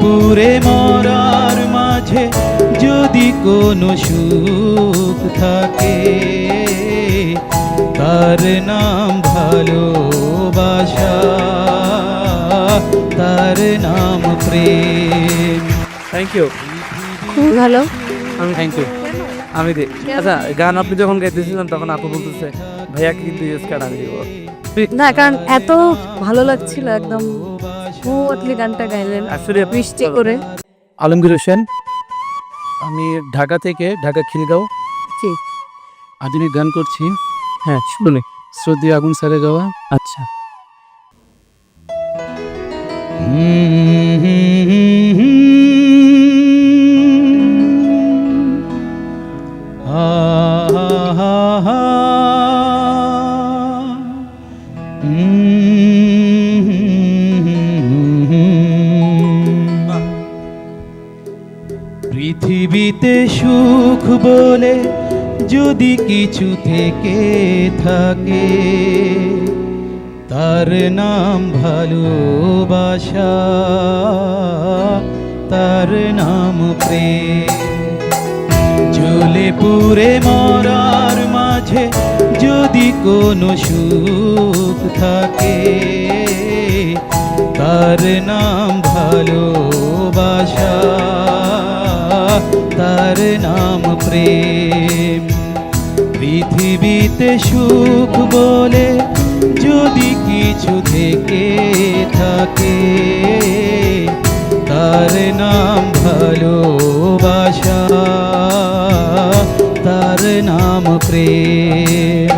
পুরে মরার মাঝে যদি কোনো সুখ থাকে তার নাম ভালোবাসা তার নাম প্রেম। থ্যাংক ইউ খুব ভালো। আমি থ্যাংক ইউ আমি দিই আচ্ছা গান আপনি যখন গাইতেছিলেন তখন আপু বলতেছে ভাইয়া কিন্তু ইউজ কার্ড আমি দিব। না কারণ এত ভালো লাগছিল একদম। স্মুথলি গানটা গাইলেন। আসলে বৃষ্টি করে। আলমগীর হোসেন আমি ঢাকা থেকে ঢাকা খিলগাঁও। জি। আধুনিক গান করছি। হ্যাঁ শুনে শ্রদ্ধেয় আগুন সারে গাওয়া আচ্ছা পৃথিবীতে সুখ বলে যদি কিছু থেকে থাকে, তার নাম ভালোবাসা, তার নাম প্রেম। জ্বলে পুরে মরার মাঝে যদি কোনো সুখ থাকে, তার নাম তার নাম প্রেম। পৃথিবীতে সুখ বলে যদি কিছু থেকে থাকে তার নাম ভালোবাসা তার নাম প্রেম।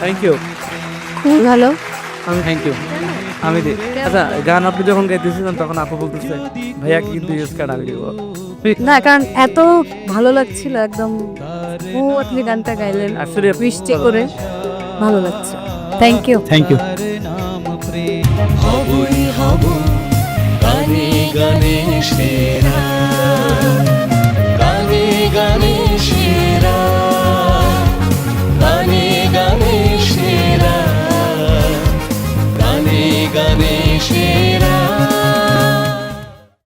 থ্যাংক ইউ খুবই ভালো। আমি থ্যাংক ইউ আমি দিই আচ্ছা গান আপনি যখন গাইতেছিলেন তখন আপু বলতেছে ভাইয়া কিন্তু ইউজ কার্ড আমি দিব। না কারণ এত ভালো লাগছিল একদম। স্মুথলি গানটা গাইলেন। আসলে বৃষ্টি করে ভালো লাগছে। থ্যাংক ইউ থ্যাংক ইউ হবই হব গানে গানে